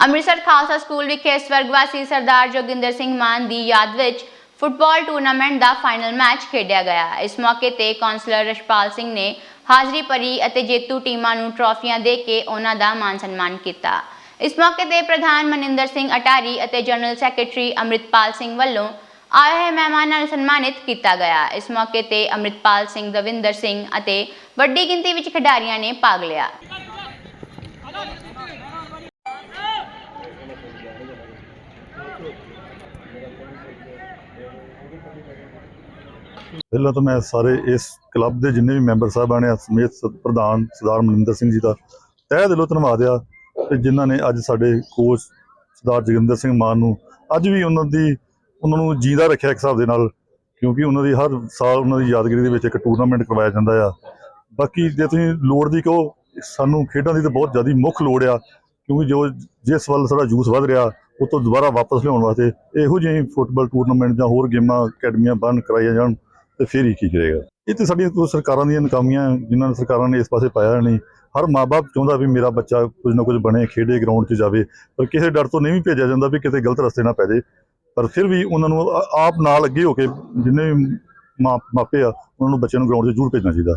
Amritsar Khalsa school ਵਿਖੇ ਸਵਰਗਵਾਸੀ ਸਰਦਾਰ ਜੋਗਿੰਦਰ ਸਿੰਘ ਮਾਨ ਦੀ ਯਾਦ ਵਿੱਚ ਫੁੱਟਬਾਲ ਟੂਰਨਾਮੈਂਟ ਦਾ ਫਾਈਨਲ ਮੈਚ ਖੇਡਿਆ ਗਿਆ। ਇਸ ਮੌਕੇ ਤੇ ਕਾਉਂਸਲਰ ਰਸ਼ਪਾਲ ਸਿੰਘ ਨੇ ਹਾਜ਼ਰੀ ਭਰੀ ਅਤੇ ਜੇਤੂ ਟੀਮਾਂ ਨੂੰ ਟਰਾਫੀਆਂ ਦੇ ਕੇ ਉਹਨਾਂ ਦਾ ਮਾਨ ਸਨਮਾਨ ਕੀਤਾ। ਇਸ ਮੌਕੇ ਤੇ ਪ੍ਰਧਾਨ ਮਨਿੰਦਰ ਸਿੰਘ ਅਟਾਰੀ ਅਤੇ ਜਨਰਲ ਸੈਕਟਰੀ ਅੰਮ੍ਰਿਤਪਾਲ ਸਿੰਘ ਵੱਲੋਂ ਆਏ ਹੋਏ ਮਹਿਮਾਨਾਂ ਨੂੰ ਸਨਮਾਨਿਤ ਕੀਤਾ ਗਿਆ। ਇਸ ਮੌਕੇ ਤੇ ਅੰਮ੍ਰਿਤਪਾਲ ਸਿੰਘ ਦਵਿੰਦਰ ਸਿੰਘ ਅਤੇ ਵੱਡੀ ਗਿਣਤੀ ਵਿੱਚ ਖਿਡਾਰੀਆਂ ਨੇ ਭਾਗ ਲਿਆ। ਪਹਿਲਾਂ ਤਾਂ ਮੈਂ ਸਾਰੇ ਇਸ ਕਲੱਬ ਦੇ ਜਿੰਨੇ ਵੀ ਮੈਂਬਰ ਸਾਹਿਬਾਨ ਆ, ਸਮੇਤ ਪ੍ਰਧਾਨ ਸਰਦਾਰ ਮਨਿੰਦਰ ਸਿੰਘ ਜੀ ਦਾ ਤਹਿ ਦਿਲੋਂ ਧੰਨਵਾਦ ਆ ਤੇ ਜਿਨ੍ਹਾਂ ਨੇ ਅੱਜ ਸਾਡੇ ਕੋਚ ਸਰਦਾਰ ਜੋਗਿੰਦਰ ਸਿੰਘ ਮਾਨ ਨੂੰ ਅੱਜ ਵੀ ਉਹਨਾਂ ਦੀ, ਉਹਨਾਂ ਨੂੰ ਜੀਦਾ ਰੱਖਿਆ ਇੱਕ ਹਿਸਾਬ ਦੇ ਨਾਲ, ਕਿਉਂਕਿ ਉਹਨਾਂ ਦੀ ਹਰ ਸਾਲ ਉਹਨਾਂ ਦੀ ਯਾਦਗਾਰੀ ਦੇ ਵਿੱਚ ਇੱਕ ਟੂਰਨਾਮੈਂਟ ਕਰਵਾਇਆ ਜਾਂਦਾ ਆ। ਬਾਕੀ ਜੇ ਤੁਸੀਂ ਲੋੜ ਦੀ ਕਹੋ, ਸਾਨੂੰ ਖੇਡਾਂ ਦੀ ਤਾਂ ਬਹੁਤ ਜ਼ਿਆਦਾ ਮੁੱਖ ਲੋੜ ਆ ਕਿਉਂਕਿ ਜੋ ਜਿਸ ਵੱਲ ਸਾਡਾ ਜੂਸ ਵਧ ਰਿਹਾ, ਉਹ ਤੋਂ ਦੁਬਾਰਾ ਵਾਪਸ ਲਿਆਉਣ ਵਾਸਤੇ ਇਹੋ ਜਿਹੇ ਫੁੱਟਬਾਲ ਟੂਰਨਾਮੈਂਟ ਜਾਂ ਹੋਰ ਗੇਮਾਂ, ਅਕੈਡਮੀਆਂ ਬੰਦ ਕਰਾਈਆਂ ਜਾਣ ਤੇ ਫਿਰ ਹੀ ਕੀ ਕਰੇਗਾ। ਇਹ ਤੇ ਸਾਡੀਆਂ ਕੁਝ ਸਰਕਾਰਾਂ ਦੀਆਂ ਨਕਾਮੀਆਂ ਜਿਨ੍ਹਾਂ ਨੇ ਸਰਕਾਰਾਂ ਨੇ ਇਸ ਪਾਸੇ ਪਾਇਆ ਨਹੀਂ। ਹਰ ਮਾਪੇ ਚਾਹੁੰਦਾ ਵੀ ਮੇਰਾ ਬੱਚਾ ਕੁਝ ਨਾ ਕੁਝ ਬਣੇ, ਖੇਡੇ, ਗਰਾਊਂਡ 'ਚ ਜਾਵੇ, ਪਰ ਕਿਸੇ ਡਰ ਤੋਂ ਨਹੀਂ ਵੀ ਭੇਜਿਆ ਜਾਂਦਾ ਵੀ ਕਿਤੇ ਗਲਤ ਰਸਤੇ ਨਾ ਪੈ ਜਾਏ। ਪਰ ਫਿਰ ਵੀ ਉਹਨਾਂ ਨੂੰ ਆਪ ਨਾਲ ਅੱਗੇ ਹੋ ਕੇ ਜਿੰਨੇ ਵੀ ਮਾਂ- ਮਾਪੇ ਆ, ਉਹਨਾਂ ਨੂੰ ਬੱਚਿਆਂ ਨੂੰ ਗਰਾਊਂਡ 'ਚ ਜ਼ਰੂਰ ਭੇਜਣਾ ਚਾਹੀਦਾ।